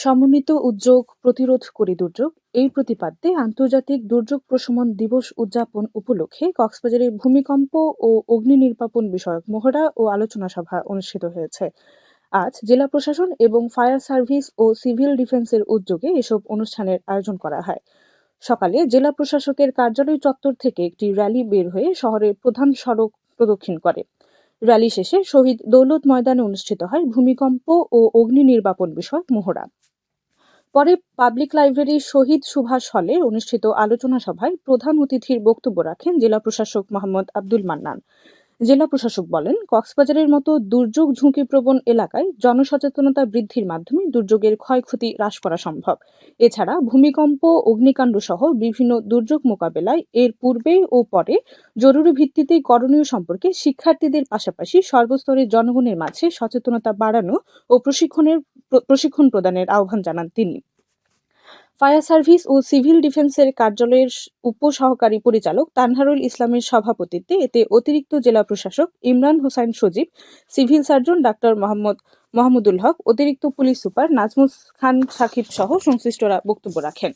সমন্বিত উদ্যোগ প্রতিরোধ করি দুর্যোগ। এই প্রতিপাদ্যে আন্তর্জাতিক দুর্যোগ প্রশমন দিবস উদযাপন উপলক্ষে কক্সবাজারে ভূমিকম্প ও অগ্নি নির্বাপন বিষয়ক মহড়া ও আলোচনা সভা অনুষ্ঠিত হয়েছে। আজ জেলা প্রশাসন এবং ফায়ার সার্ভিস ও সিভিল ডিফেন্সের উদ্যোগে এসব অনুষ্ঠানের আয়োজন করা হয়। সকালে জেলা প্রশাসকের কার্যালয় চত্বর থেকে একটি র্যালি বের হয়ে শহরের প্রধান সড়ক প্রদক্ষিণ করে। র্যালি শেষে শহীদ দৌলত ময়দানে অনুষ্ঠিত হয় ভূমিকম্প ও অগ্নি নির্বাপন বিষয়ক মহড়া। পরে পাবলিক লাইব্রেরির শহীদ সুভাষ হলে অনুষ্ঠিত আলোচনা সভায় প্রধান অতিথির বক্তব্য রাখেন জেলা প্রশাসক মোহাম্মদ আব্দুল মান্নান। জেলা প্রশাসক বলেন, কক্সবাজারের মতো দুর্যোগ ঝুঁকিপ্রবণ এলাকায় জনসচেতনতা বৃদ্ধির মাধ্যমে দুর্যোগের ক্ষয়ক্ষতি হ্রাস করা সম্ভব। এছাড়া ভূমিকম্প, অগ্নিকাণ্ড সহ বিভিন্ন দুর্যোগ মোকাবেলায় এর পূর্বে ও পরে জরুরি ভিত্তিতে করণীয় সম্পর্কে শিক্ষার্থীদের পাশাপাশি সর্বস্তরের জনগণের মাঝে সচেতনতা বাড়ানো ও প্রশিক্ষণের, প্রশিক্ষণ প্রদানের আহ্বান জানান তিনি। ফায়ার সার্ভিস ও সিভিল ডিফেন্সের কার্যালয়ের উপসহকারী পরিচালক তানহারুল ইসলামের সভাপতিত্বে এতে অতিরিক্ত জেলা প্রশাসক Imran Hossain Sajib, civil surgeon doctor Mohammad Mahmudul Haque, অতিরিক্ত পুলিশ সুপার নাজমুস খান সাকিব সহ সংশ্লিষ্টরা বক্তব্য রাখেন।